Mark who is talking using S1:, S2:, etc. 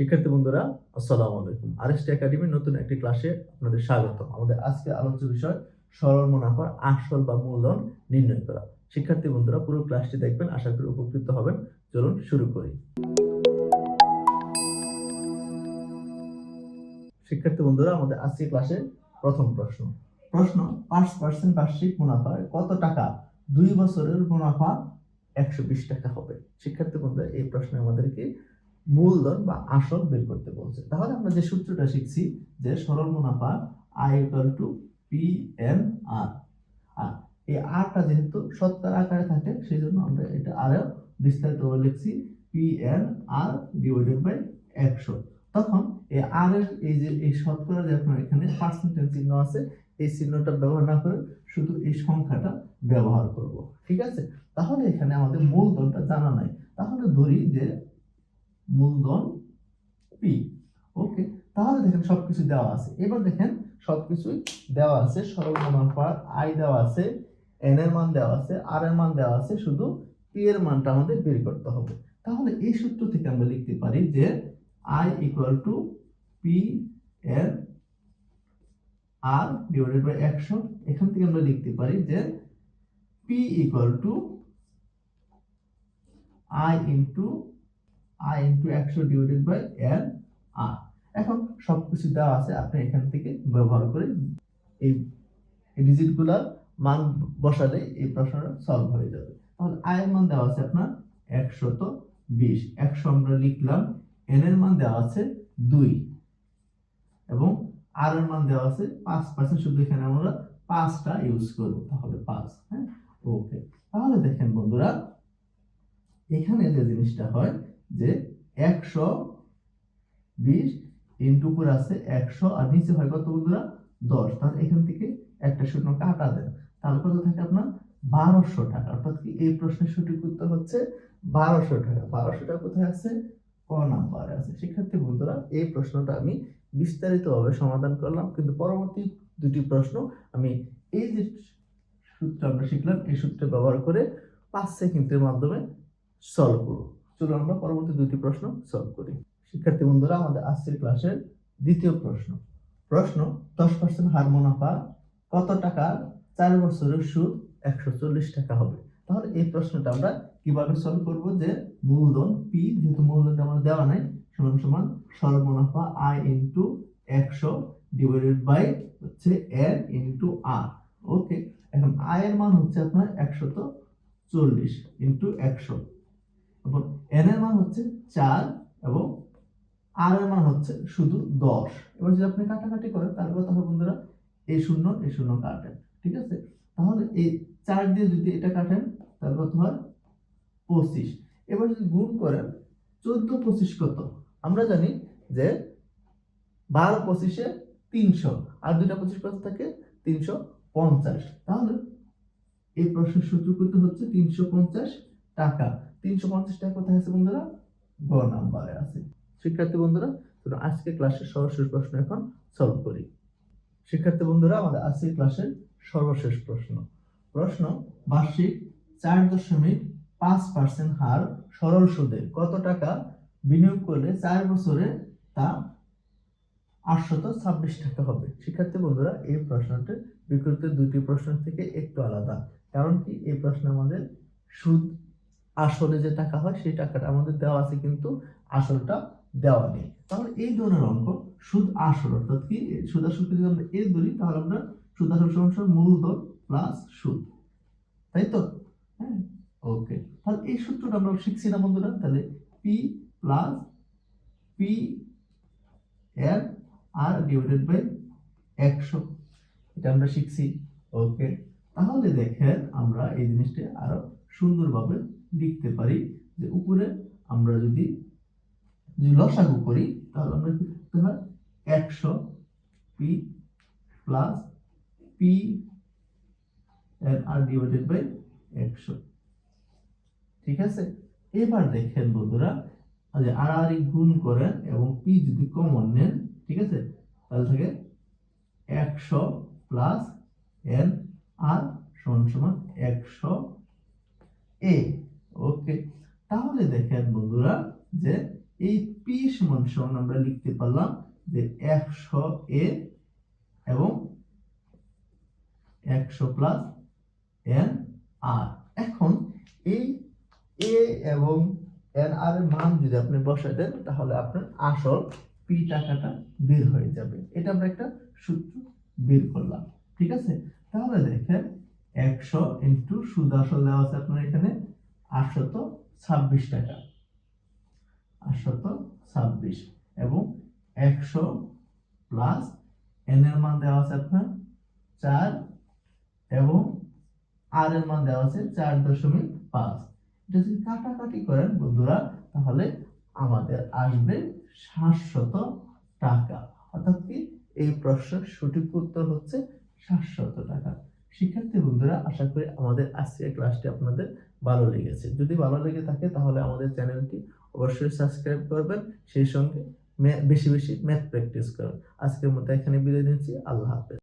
S1: শিক্ষার্থী বন্ধুরা, আসসালামু আলাইকুম। আরএসটি একাডেমির নতুন একটি ক্লাসে আপনাদের স্বাগত আমাদের আজকে আলোচ্য বিষয়, সরল মুনাফার আসল বা মূলধন নির্ণয় করা। শিক্ষার্থী বন্ধুরা, পুরো ক্লাসটি দেখবেন, আশা করি উপকৃত হবেন। চলুন শুরু করি। শিক্ষার্থী বন্ধুরা, আমাদের আজকে ক্লাসে প্রথম প্রশ্ন। প্রশ্ন, পাঁচ পার্সেন্ট বার্ষিক মুনাফায় কত টাকা? দুই বছরের মুনাফা একশো বিশ টাকা হবে। শিক্ষার্থী বন্ধুরা, এই প্রশ্নে আমাদেরকে মূলধন বা আসল বের করতে বলছে। তাহলে আমরা যে সূত্রটা শিখছি যে সরল মুনাফা I equal to P N R আর এই আরটা যেহেতু সত্তর আকারে থাকে সেই জন্য আমরা এটা আরও বিস্তারিত ভাবে লিখছি P N R divided by একশো। তখন এই আর এর এই যে এই শতকরা যে আপনার এখানে পার্সেন্টেজ চিহ্ন আছে, এই চিহ্নটা ব্যবহার না করে শুধু এই সংখ্যাটা ব্যবহার করব। ঠিক আছে? তাহলে এখানে আমাদের মূলধনটা জানা নাই। তাহলে ধরি যে মূলধন পি। ওকে, তাহলে দেখেন সব সবকিছু দেওয়া আছে। এবার দেখেন সবকিছুই দেওয়া আছে সরল মুনাফার আই দেওয়া আছে এন এর মান দেওয়া আছে আর এর মান দেওয়া আছে, শুধু পি এর মানটা আমাদের বের করতে হবে। তাহলে এই সূত্র থেকে আমরা লিখতে পারি যে আই ইকুয়াল টু পি এর আর ডিভাইডেড বাই একশো এখান থেকে আমরা লিখতে পারি যে P equal to I into I into একশো ডিভাইডেড বাই এন আর এখন সব কিছু দেওয়া আছে আপনি এখান থেকে ব্যবহার করে এই ডিজিটগুলার মান বসালে এই প্রশ্নটা সলভ হয়ে যাবে। তাহলে আয়ের মান দেওয়া আছে আপনার একশত বিশ। একশো আমরা লিখলাম এন এর মান দেওয়া আছে দুই। এবং আর এর মান দেওয়া আছে পাঁচ। পার্সেন্ট শুধু এখানে আমরা পাঁচটা ইউজ করব, তাহলে পাঁচ হ্যাঁ? ওকে তাহলে দেখেন বন্ধুরা, এখানে যে জিনিসটা হয় যে একশো বিশ ইন্টু করে আছে একশো আর নিচে হয় কত বন্ধুরা? দশ। তাহলে এখান থেকে একটা শূন্য কাটা দেন। তাহলে কত থাকে আপনার? বারোশো টাকা। অর্থাৎ কি এই প্রশ্নের সঠিক উত্তর হচ্ছে বারোশো টাকা। বারোশো টাকা কোথায় আছে? ক নাম্বারে আছে। শিক্ষার্থী বন্ধুরা, এই প্রশ্নটা আমি বিস্তারিতভাবে সমাধান করলাম, কিন্তু পরবর্তী দুটি প্রশ্ন আমি এই যে সূত্র আমরা শিখলাম, এই সূত্র ব্যবহার করে পাঁচ সেকেন্ডের মাধ্যমে সলভ করব। চলো আমরা পরবর্তী দুটি প্রশ্ন সলভ করি। শিক্ষার্থী বন্ধুরা, আমাদের আজকের ক্লাসের দ্বিতীয় প্রশ্ন। প্রশ্ন, দশ পার্সেন্ট হার মুনাফা কত টাকা? চার বছরের সুদ একশো চল্লিশ টাকা হবে। তাহলে এই প্রশ্নটা আমরা কীভাবে সলভ করব যে মূলধন পি যেহেতু মূলধনটা আমার দেওয়া নাই, সমান সমান সরল মুনাফা আই ইন্টু একশো ডিভাইডেড বাই হচ্ছে এন ইন্টু আর ওকে এখন আয়ের মান হচ্ছে আপনার একশত চল্লিশ ইন্টু একশো। এবং এন এর মান হচ্ছে চার এবং আর এর মান হচ্ছে শুধু দশ। এবার যদি আপনি কাটাকাটি করেন তার কথা হবে বন্ধুরা এ শূন্য এ শূন্য কাটেন, ঠিক আছে? তাহলে এই চার দিয়ে যদি এটা কাটেন তার কত হয়? পঁচিশ। এবার যদি গুণ করেন, চোদ্দ পঁচিশ কত? আমরা জানি যে বারো পঁচিশে তিনশো, আর দুইটা পঁচিশ কত থাকে? তিনশো পঞ্চাশ। তাহলে এই প্রশ্নের সূত্র করতে হচ্ছে তিনশো পঞ্চাশ টাকা। তিনশো পঞ্চাশ টাকা কোথায় আছে বন্ধুরা? গ নাম্বারে আছে। শিক্ষার্থী বন্ধুরা আজকে ক্লাসের সর্বশেষ প্রশ্ন এখন সলভ করি। শিক্ষার্থী বন্ধুরা, আমাদের আজকের ক্লাসের সর্বশেষ প্রশ্ন। প্রশ্ন, বার্ষিক চার দশমিক পাঁচ পার্সেন্ট হার সরল সুদে কত টাকা বিনিয়োগ করলে চার বছরে তা আটশত ছাব্বিশ টাকা হবে? শিক্ষার্থী বন্ধুরা, এই প্রশ্নটি বিকৃত দুটি প্রশ্ন থেকে একটু আলাদা। কারণ কি? এই প্রশ্নে আমাদের সুদ আসলে যে টাকা হয়, সেই টাকাটা আমাদের দেওয়া আছে, কিন্তু আসলটা দেওয়া নেই। তাহলে এই ধরনের অঙ্ক সুদ আসল, অর্থাৎ কি? সুদ আসলকে যদি আমরা এর ধরি, তাহলে আমরা সুদ আসল সমান মূলধন প্লাস সুদ। তাই তো? হ্যাঁ? ওকে তাহলে এই সূত্রটা আমরা শিখছি না বন্ধুরা? তাহলে পি প্লাস পি এর আর ডিভাইডেড বাই একশো। এটা আমরা শিখছি। ওকে তাহলে দেখেন আমরা এই জিনিসটা আরও সুন্দরভাবে লিখতে পারি যে উপরে আমরা যদি যদি লসাগু করি, তাহলে আমরা কি করতে হয়? একশো P plus P R divided by একশো। ঠিক আছে? এবার দেখেন বন্ধুরা, যে আর গুণ করেন এবং পি যদি কমন নেন, ঠিক আছে? তাহলে থাকে একশো প্লাস এন আর সমান সমান একশো এ। ওকে, তাহলে দেখেন বন্ধুরা যে এই পি সমান সমান আমরা লিখতে পারলাম যে একশো এ এবং একশো প্লাস এন আর। এখন এই এ এবং এন আর এর মান যদি আপনি বসাই দেন, তাহলে আপনার আসল পি টাকাটা বের হয়ে যাবে। এটা আমরা একটা সূত্র বের করলাম, ঠিক আছে? তাহলে দেখেন একশো ইন্টু সুদ আসল দেওয়া আছে আপনার এখানে আটশত ছাব্বিশ টাকা। আটশত ছাব্বিশ। এবং একশো প্লাস এন এর মান দেওয়া আছে আপনার চার এবং আর এর মান দেওয়া আছে চার দশমিক পাঁচ। এটা যদি কাটাকাটি করেন বন্ধুরা, তাহলে আমাদের আসবে সাতশত টাকা। অর্থাৎ কি? এই প্রশ্নের সঠিক উত্তর হচ্ছে সাতশত টাকা। শিক্ষার্থী বন্ধুরা, আশা করি আমাদের আজকের ক্লাসটি আপনাদের ভালো লেগেছে। যদি ভালো লেগে থাকে তাহলে আমাদের চ্যানেলটি অবশ্যই সাবস্ক্রাইব করবেন, সেই সঙ্গে বেশি বেশি ম্যাথ প্র্যাকটিস করুন। আজকের মতো এখানে বিদায় নিচ্ছি। আল্লাহ হাফেজ।